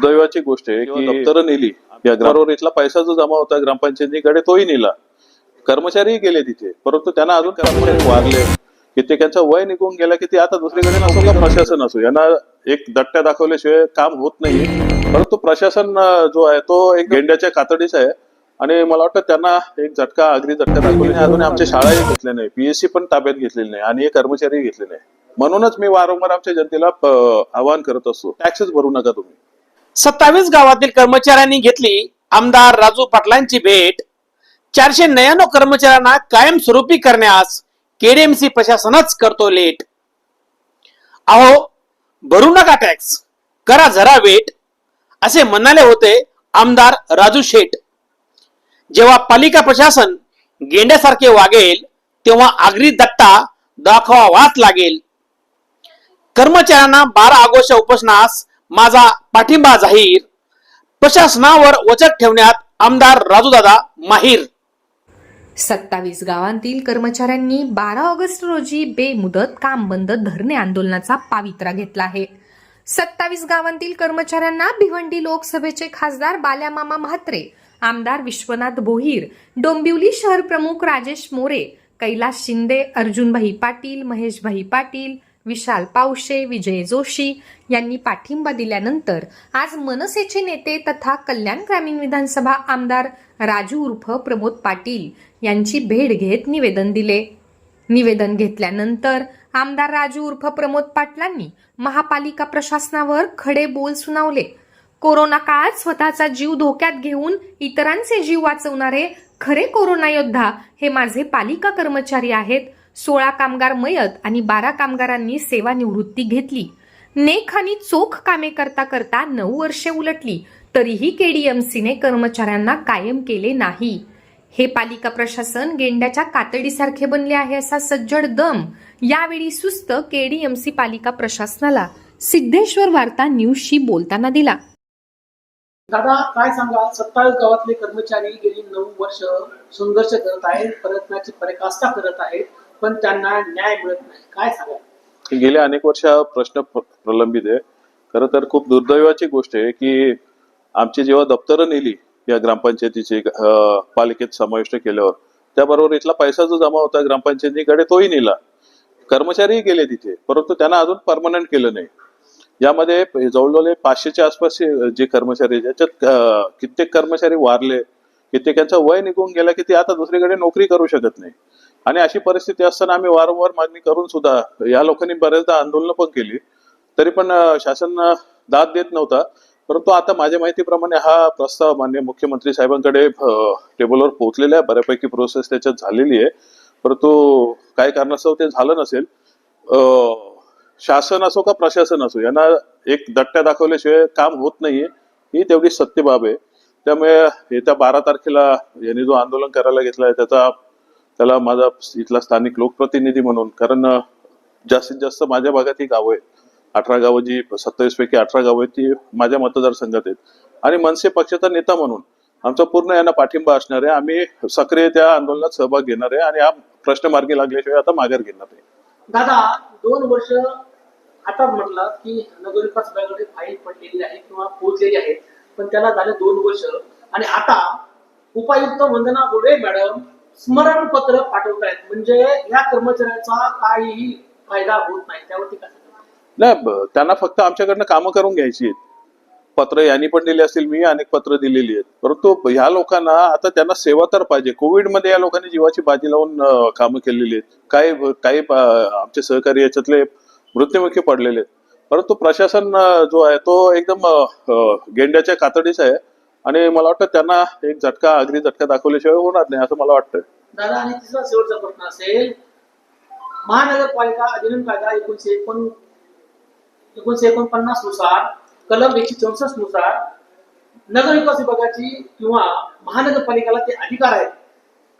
दुर्दैवाची गोष्ट आहे की दप्तरं नेली. या बरोबर इथला पैसा जो जमा होता ग्रामपंचायतीकडे तोही नेला. कर्मचारीही गेले तिथे. परंतु त्यांना अजून कर्मचारी वारले. कित्येकांचा वय निघून गेला की ते आता दुसरीकडे नसो का प्रशासन असो. यांना एक दट्ट्या दाखवल्याशिवाय काम होत नाही परंतु प्रशासन जो आहे तो एक गेंड्याच्या कातडीचा आहे. आणि मला वाटतं त्यांना एक झटका आगरी झटका दाखवली नाही अजून आमच्या शाळाही घेतल्या नाही. पीएससी पण ताब्यात घेतलेली नाही आणि हे कर्मचारी घेतले नाही. म्हणूनच मी वारंवार आमच्या जनतेला आवाहन करत असतो. टॅक्सेस भरू नका तुम्ही. सत्तावीस गावातील कर्मचाऱ्यांनी घेतली आमदार राजू पाटलांची भेट. चारशे नव्याण्णव कर्मचाऱ्यांना कायमस्वरूपी करण्यास केडीएमसी प्रशासनच करतो लेट. अहो भरू नका टॅक्स करा जरा वेट असे म्हणाले होते आमदार राजू शेठ. जेव्हा पालिका प्रशासन गेंड्यासारखे वागेल तेव्हा आगरी दट्टा दाखवावाच लागेल. कर्मचाऱ्यांना बारा ऑगस्टच्या उपोषणास माझा पाठिंबा जाहीर. प्रशासनावर वचक ठेवण्यात आमदार राजूदादा माहीर. सत्तावीस गावांतील कर्मचाऱ्यांनी बारा ऑगस्ट रोजी बेमुदत काम बंद धरणे आंदोलनाचा पावित्रा घेतला आहे. सत्तावीस गावांतील कर्मचाऱ्यांना भिवंडी लोकसभेचे खासदार बाल्यामामा म्हात्रे आमदार विश्वनाथ भोहीर डोंबिवली शहर प्रमुख राजेश मोरे कैलास शिंदे अर्जुनभाई पाटील महेशभाई पाटील विशाल पावशे विजय जोशी यांनी पाठिंबा दिल्यानंतर आज मनसेचे नेते तथा कल्याण ग्रामीण विधानसभा आमदार राजू उर्फ प्रमोद पाटील यांची भेट घेत निवेदन दिले. निवेदन घेतल्यानंतर आमदार राजू उर्फ प्रमोद पाटलांनी महापालिका प्रशासनावर खडे बोल सुनावले. कोरोना काळात स्वतःचा जीव धोक्यात घेऊन इतरांचे जीव वाचवणारे खरे कोरोना योद्धा हे माझे पालिका कर्मचारी आहेत. सोळा कामगार मयत आणि बारा कामगारांनी सेवानिवृत्ती घेतली. नेक आणि चोख कामे करता करता नऊ वर्षे उलटली तरीही केडीएमसीने कर्मचाऱ्यांना कायम केले नाही. हे पालिका प्रशासन गेंड्याच्या कातडीसारखे बनले आहे असा सज्जड दम यावेळी सुस्त केडीएमसी पालिका प्रशासनाला सिद्धेश्वर वार्ता न्यूजशी बोलताना दिला. दादा काय सांगा सत्तावीस गावातले कर्मचारी गेली नऊ वर्ष संघर्ष करत आहेत प्रयत्नाची पराकाष्ठा करत आहेत. पण त्यांना न्याय मिळत नाही. काय सांगा गेल्या अनेक वर्ष हा प्रश्न प्रलंबित आहे. खर तर खूप दुर्दैवाची गोष्ट आहे की आमची जेव्हा दप्तरं नेली या ग्रामपंचायतीची पालिकेत समाविष्ट केल्यावर त्याबरोबर इथला पैसा जो जमा होता ग्रामपंचायतीकडे तोही नेला. कर्मचारीही गेले तिथे परंतु त्यांना अजून परमनंट केलं नाही. यामध्ये जवळजवळ पाचशेच्या आसपास जे कर्मचारी ज्याच्यात कित्येक कर्मचारी वारले कित्येकांचा वय निघून गेला की ते आता दुसरीकडे नोकरी करू शकत नाही. आणि अशी परिस्थिती असताना आम्ही वारंवार मागणी करून सुद्धा या लोकांनी बऱ्याचदा आंदोलनं पण केली. तरी पण शासन दाद देत नव्हता. परंतु आता माझ्या माहितीप्रमाणे हा प्रस्ताव मान्य मुख्यमंत्री साहेबांकडे टेबलवर पोहोचलेला आहे. बऱ्यापैकी प्रोसेस त्याच्यात झालेली आहे. परंतु काही कारणास्तव ते झालं नसेल. शासन असो का प्रशासन असो यांना एक दट्ट्या दाखवल्याशिवाय काम होत नाहीये. ही तेवढी सत्य बाब आहे. त्यामुळे येत्या बारा तारखेला यांनी जो आंदोलन करायला घेतलाय त्याचा त्याला माझा इथला स्थानिक लोकप्रतिनिधी म्हणून कारण जास्तीत जास्त माझ्या भागात ही गावं आहेत. अठरा गावं जी सत्तावीस पैकी अठरा गावं आहेत ती माझ्या मतदारसंघात आहेत. आणि मनसे पक्षाचा नेता म्हणून आमचा पूर्ण यांना पाठिंबा असणार आहे. आम्ही सक्रिय त्या आंदोलनात सहभाग घेणार आहे आणि हा प्रश्न मार्गी लागल्याशिवाय आता माघार घेणार आहे दादा दोन वर्ष आता म्हटलं की नगरविकास विभागाकडे फाईल पडलेली आहे किंवा पोहोचलेली आहे पण त्याला झाले दोन वर्ष. आणि आता उपायुक्त वंदना गोडे मॅडम स्मरणपत्र पाठवतायत. म्हणजे या कर्मचाऱ्याचा काहीही फायदा होत नाही. त्यावरती काय नाही त्यांना फक्त आमच्याकडनं कामं करून घ्यायची आहेत. पत्र यांनी पण दिली असतील मी अनेक पत्र दिलेली आहेत. परंतु ह्या लोकांना आता त्यांना सेवा तर पाहिजे. कोविडमध्ये या लोकांनी जीवाची बाजी लावून कामं केलेली आहेत. काही काही आमचे सहकारी याच्यातले मृत्युमुखी पडलेले आहेत. परंतु प्रशासन जो आहे तो एकदम गेंड्याच्या कातडीचा आहे. आणि मला वाटतं त्यांना एक झटका आगरी झटका दाखवल्याशिवाय होणार नाही असं मला वाटतं दादा आणि तिसरा शेवटचा प्रश्न असेल महानगरपालिका अधिनियम कायदा एकोणीशे एकोण एकोणीशे एकोणपन्नासनुसार कलम एकशे चौसष्टनुसार नगरविकास विभागाची किंवा महानगरपालिकेला ते अधिकार आहेत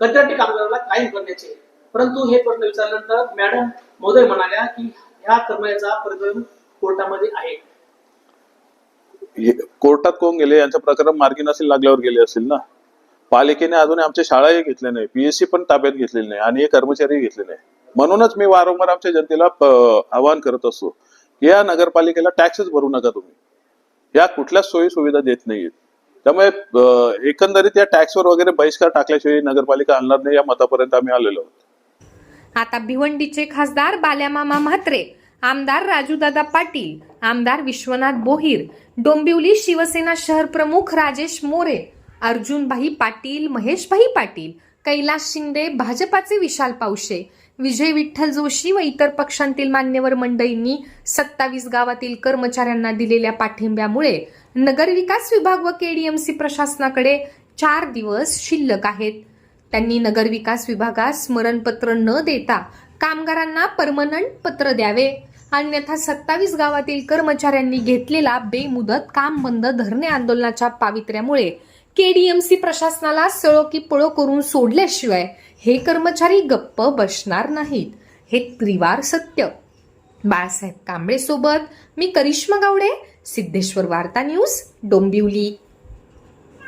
कंत्राटी कामगाराला कायम करण्याचे. परंतु हे प्रश्न विचारल्यानंतर मॅडम महोदय म्हणाल्या की ह्या कर्मचाऱ्याचा परिणाम कोर्टामध्ये आहे. कोर्टात कोण गेले? यांचं प्रकरण मार्गी नसेल लागल्यावर गेले असतील ना? पालिकेने अजून आमच्या शाळाही घेतल्या नाही. पीएससी पण ताब्यात घेतलेली नाही आणि हे कर्मचारी घेतले नाही. म्हणूनच मी वारंवार आमच्या जनतेला आवाहन करत असतो या नगरपालिकेला टॅक्सेस भरू नका तुम्ही. या कुठल्याच सोयी सुविधा देत नाहीयेत. त्यामुळे एकंदरीत या टॅक्सवर वगैरे बहिष्कार टाकल्याशिवाय नगरपालिका आणणार नाही या मतापर्यंत आम्ही आलेलो आहोत. आता भिवंडीचे खासदार बाल्यामामा म्हात्रे आमदार राजूदादा पाटील आमदार विश्वनाथ बोहीर डोंबिवली शिवसेना शहर प्रमुख राजेश मोरे अर्जुनभाई पाटील महेशभाई पाटील कैलास शिंदे भाजपाचे विशाल पावशे विजय विठ्ठल जोशी व इतर पक्षांतील मान्यवर मंडळींनी सत्तावीस गावातील कर्मचाऱ्यांना दिलेल्या पाठिंब्यामुळे नगरविकास विभाग व केडीएमसी प्रशासनाकडे चार दिवस शिल्लक आहेत. त्यांनी नगरविकास विभागास स्मरणपत्र न देता कामगारांना परमनंट पत्र द्यावे. अन्यथा सत्तावीस गावातील कर्मचाऱ्यांनी घेतलेला बेमुदत काम बंद धरणे आंदोलनाच्या पावित्र्यामुळे. केडीएमसी प्रशासनाला सळो की पळो करून सोडल्याशिवाय हे कर्मचारी गप्प बसणार नाहीत. हे त्रिवार सत्य. बाळासाहेब कांबळे सोबत मी करिश्मा गावडे सिद्धेश्वर वार्ता न्यूज डोंबिवली.